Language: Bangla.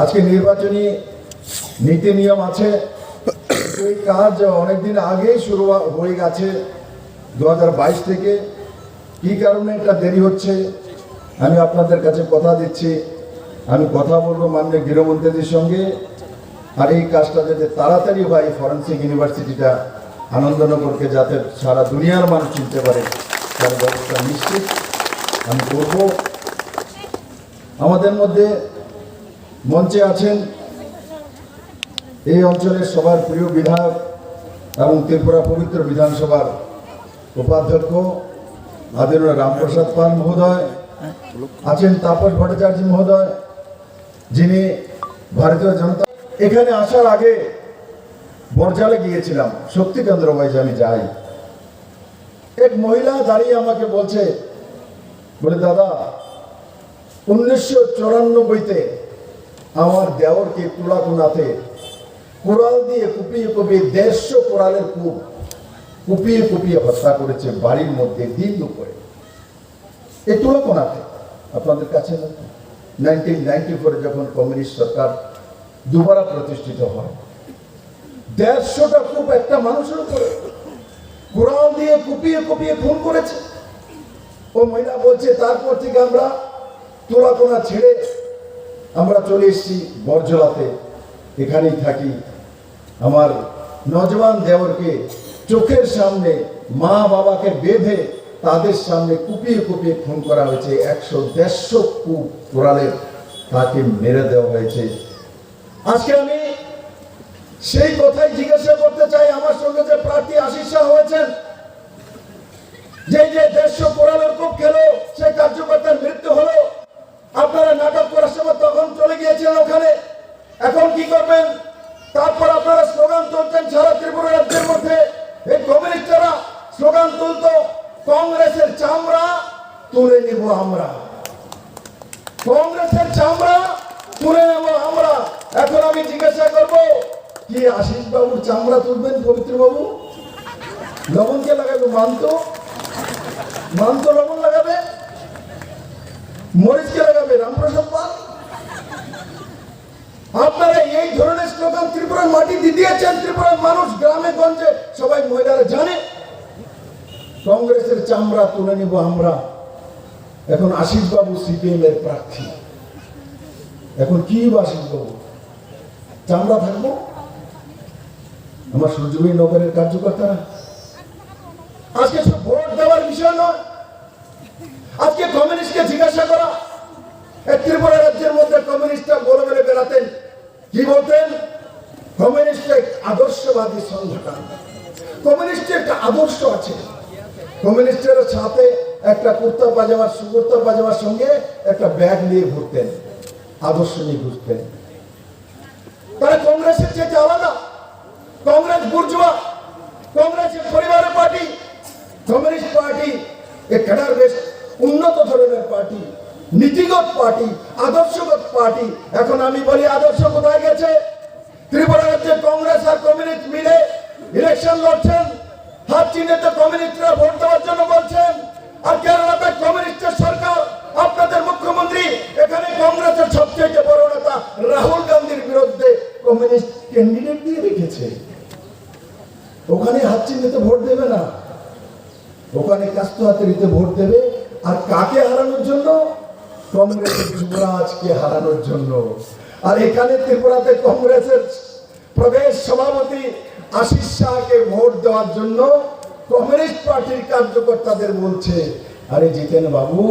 আজকে নির্বাচনী নীতি নিয়ম আছে। এই কাজ অনেকদিন আগেই শুরু হয়ে গেছে দু হাজার বাইশ থেকে। কি কারণে এটা দেরি হচ্ছে? আমি আপনাদের কাছে কথা দিচ্ছি। আমি কথা বলব মাননীয় গৃহমন্ত্রীদের সঙ্গে। আর এই কাজটা যাতে তাড়াতাড়ি হয় ফরেন্সিক ইউনিভার্সিটিটা আনন্দনগরকে যাতে সারা দুনিয়ার মানুষ চিনতে পারে, তার ব্যবস্থা নিশ্চিত। আমি করব আমাদের মধ্যে মঞ্চে আছেন এই অঞ্চলের সবার প্রিয় বিধায়ক এবং ত্রিপুরা পবিত্র বিধানসভার উপাধ্যক্ষ আদিনুর রামপ্রসাদ পাল মহোদয়, আছেন তাপস ভট্টাচার্য মহোদয়, যিনি ভারতীয় জনতা এখানে আসার আগে বরজালে গিয়েছিলাম। শক্তিকেন্দ্র ওয়াইজ আমি যাই। এক মহিলা দাঁড়িয়ে আমাকে বলছে, বলে, দাদা, উনিশশো চুরানব্বইতে আমার দেওরকে তুলাকুনাতে কোরাল দিয়ে কুপিয়ে কুপিয়ে দেড়শো কোরালের কূপ কুপিয়ে কুপিয়ে হত্যা করেছে বাড়ির মধ্যে দিন দুপুরে। এই তুলাকোনাতে আপনাদের কাছে নাইনটিন নাইনটি ফোরে যখন কমিউনিস্ট সরকার দুবারা প্রতিষ্ঠিত হয়, দেড়শোটা কূপ একটা মানুষের উপরে কোরাল দিয়ে কুপিয়ে কুপিয়ে খুন করেছে। ও মহিলা বলছে, তারপর থেকে আমরা তুলাকোনা ছেড়ে আমরা চলে এসেছি বরজলাতে। এখানেই থাকি। আমার নজওয়ান দেওরকে চোখের সামনে মা বাবাকে বেঁধে তাদের সামনে কুপিয়ে কুপিয়ে খুন করা হয়েছে। একশো দেড়শো কুপ কোরালের তাকে মেরে দেওয়া হয়েছে। আজকে আমি সেই কথাই জিজ্ঞাসা করতে চলে ওখানে। এখন কি করবেন? তারপর আপনারা স্লোগান তুলছেন সারা ত্রিপুরা রাজ্যের মধ্যে। এই কমিউনিস্টরা স্লোগান তুলতো, কংগ্রেসের চামড়া তুলে নিব আমরা। কংগ্রেসের চামড়া তুলে নেব আমরা। এখন আমি জিজ্ঞাসা করব, কি আশিস বাবুর চামড়া তুলবেন পবিত্র বাবু লবণকে লাগাবে, মানতো। মানতো লবণ লাগাবে? মরিচকে লাগাবে, রামপ্রসাদ পাল? আপনারা এই ধরনের স্লোগান ত্রিপুরার মাটি দিয়ে দিয়েছেন। ত্রিপুরার মানুষ গ্রামে, গঞ্জে, সবাই মহিলারা জানে। কংগ্রেসের চামড়া তুলে নিব আমরা। এখন আশিস বাবু সিপিএম এর প্রার্থী। এখন কি আশিস বাবু? চামড়া থাকব? আমার সূর্যবী নগরের কার্যকর্তারা। আজকে সব ভোট দেওয়ার বিষয় নয়, আজকে কমিউনিস্টকে জিজ্ঞাসা করা। ত্রিপুরা রাজ্যের মধ্যে কমিউনিস্টরা বলে বেড়াতেন। কি বলতেন? কমিউনিস্ট এক আদর্শবাদী সংগঠন। কমিউনিস্টের একটা আদর্শ আছে। কমিউনিস্টের সাথে একটা কুর্তা পাজামার কুর্তা পাজামার সঙ্গে একটা ব্যাগ নিয়ে ঘুরতেন, আদর্শ নিয়ে ঘুরতেন। তারা কংগ্রেসের চেয়ে আলাদা। Congress bourgeois. কংগ্রেসের পরিবারের পার্টি। কমিউনিস্ট পার্টি, এ ক্যাডার বেশ উন্নত ধরনের পার্টি। নীতিগত পার্টি, আদর্শগত পার্টি। এখন আমি বলি আদর্শ কোথায় গেছে? ত্রিপুরা রাজ্যে কংগ্রেস আর কমিউনিস্ট মিলে ইলেকশন লড়ছেন। হাত চিহ্নে তো কমিউনিস্টরা ভোট দেওয়ার জন্য বলছেন। আর কেরালাতে কমিউনিস্টের সরকার, আপনাদের মুখ্যমন্ত্রী, এখানে কংগ্রেসের সবচেয়ে বড় নেতা রাহুল গান্ধীর বিরুদ্ধে কমিউনিস্ট ক্যান্ডিডেট দিয়ে রেখেছে। ওখানে হাত চিহ্নিতে ভোট দেবে না। ওখানে কাস্ত হাতেরিতে ভোট দেবে। আর কাকে হারানোর জন্য? কংগ্রেসের যুবরাজকে হারানোর জন্য। আর এখানে ত্রিপুরাতে কংগ্রেসের প্রদেশ সভাপতি আশিস শাহকে ভোট দেওয়ার জন্য কংগ্রেস পার্টির কার্যকর্তাদের বলছে, আরে জিতেন বাবু।